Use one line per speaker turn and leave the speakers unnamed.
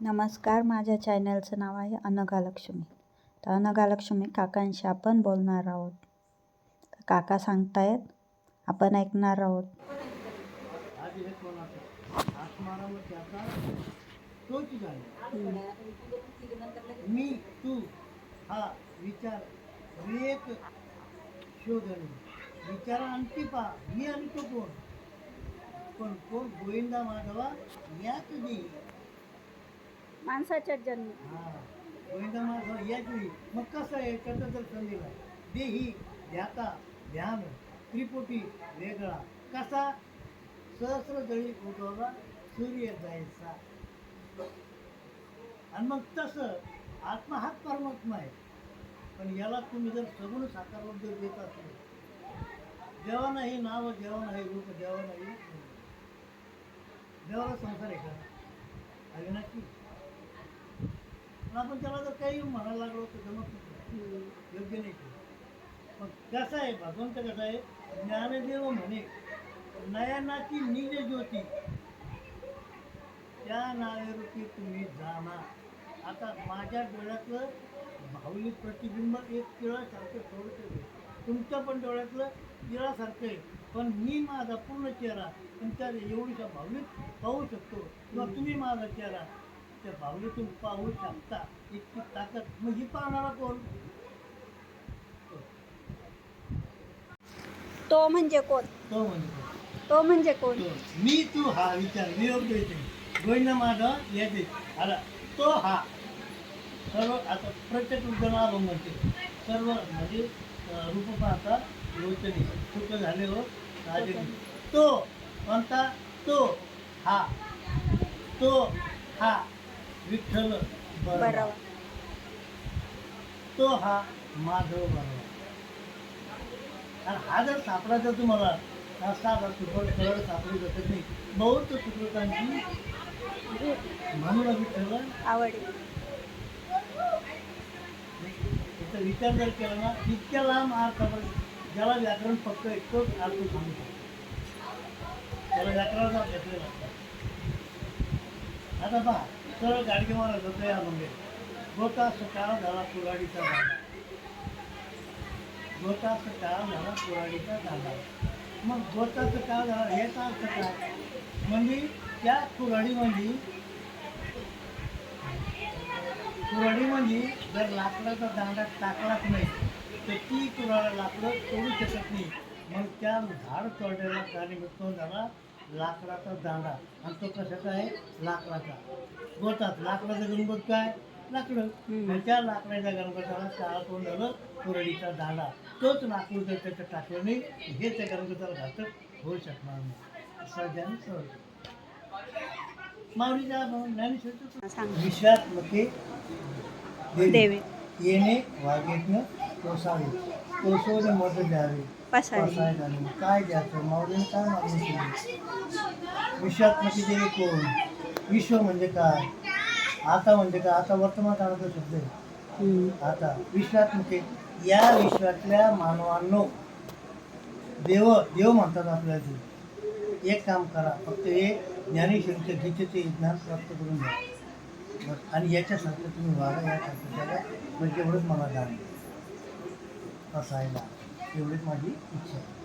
नमस्कार माझ्या चॅनलचं नाव आहे अनघालक्ष्मी तर अनघालक्ष्मी काकांशी आपण बोलणार आहोत. काका सांगतायत आपण ऐकणार आहोत.
मी तू हा विचार विवेक शोधणे विचार आणखी पा मी आणि तो कोण? पण कोण गोविंदा माधवा याच दे
माणसाच्या जन्म.
हा. मग कसं आहे? त्याचा जर संदेला देही ध्याता ध्यान त्रिपुटी वेगळा. कसा? सहस्र जळी उठवला सूर्य जायचा. आणि मग तसं आत्मा हाच परमात्मा आहे. पण याला तुम्ही जर सगुण साकार जर देत असेल देवा नाही नाव देवा नाही रूप देवा नाही देवाला संसार आहे का? अविनाशी पण आपण त्याला जर काही म्हणायला लागलो तर जमत नाही योग्य नाही पण मग कसं आहे भगवंत कसं आहे ज्ञानदेव म्हणे नयनाची निज ज्योती. त्या नावेरूपी तुम्ही जाणा. आता माझ्या डोळ्यातलं भावली प्रतिबिंब एक तिळासारखं थोडंसं आहे. तुमच्या पण डोळ्यातलं तिळासारखं आहे. पण मी माझा पूर्ण चेहरा तुमच्या एवढीच्या भावलीत पाहू शकतो. किंवा तुम्ही माझा चेहरा त्या भावलीतून पाहू शकता इतकी ताकद. ही पाहणारा कोण?
तो म्हणजे कोण?
तो म्हणजे
तो म्हणजे कोण?
तो. मी तू हा विचार. नियोग येते गोविंद माझा येते आला तो हा. सर्व आता प्रत्येक रुग्णाला आलो म्हणते सर्व म्हणजे अं, रूप पाहता लोचनी सुख झाले हो राजे. तो कोणता? तो हा. तो हा. विठ्ठल तो हा माधव बरोबर आणि हा जर सापडायचा तुम्हाला साधा तुकड सरळ सापडू शकत नाही. बहुत सुकृतांची म्हणून विठ्ठल.
आवडी
त्याचा विचार जर केला ना इतक्या लांब अर्थ ज्याला व्याकरण फक्त इतकंच अर्थ सांगू शकतो त्याला व्याकरणाचा लागतो आता पहा. सर गाडगे महाराज होतं गोता सकाळ झाला कुराडीचा झाला गोता सकाळ झाला कुराडीचा झाला मग गोता काळ झाला हेचा अर्थ काय म्हणजे त्या कुराडीमध्ये कुऱ्हाडीमध्ये जर लाकडाचा दांडा टाकलाच नाही तर ती कुऱ्हाड लाकडं तोडू शकत नाही. मग त्या झाड तोडायला कारणीभूत झाला लाकडाचा दांडा. आणि तो कशाचा आहे? लाकडाचा. गोतात लाकडाचा गणपत काय? लाकडं. आणि त्या लाकडाच्या गणपताला त्याला कोण झालं कुऱ्हाडीचा दांडा. तोच लाकूड जर त्याच्यात टाकलं नाही हे त्या गणपताला घातक होऊ शकणार नाही. सहजाने सहज माऊलीच्या देवी.
देवी.
येणे वागेतनं कोसावे. कोसवणे मध द्यावे.
पसावी
पसाय झाले. काय द्यायचं माऊलीने काय मागणी केली विश्वात्मकी देवी कोण विश्व म्हणजे काय? आता म्हणजे काय? आता वर्तमान काळाचा शब्द आहे.
हम्म.
आता विश्वात्मके या विश्वातल्या मानवांनो देव देव म्हणतात आपल्याला. ते एक काम करा. फक्त हे ज्ञानेश्वरीच्या गीतेचे ज्ञान प्राप्त करून घ्या. बस. आणि याच्यासारखं तुम्ही वागा या जगा म्हणजे एवढंच मला जाण असायला एवढीच माझी इच्छा आहे.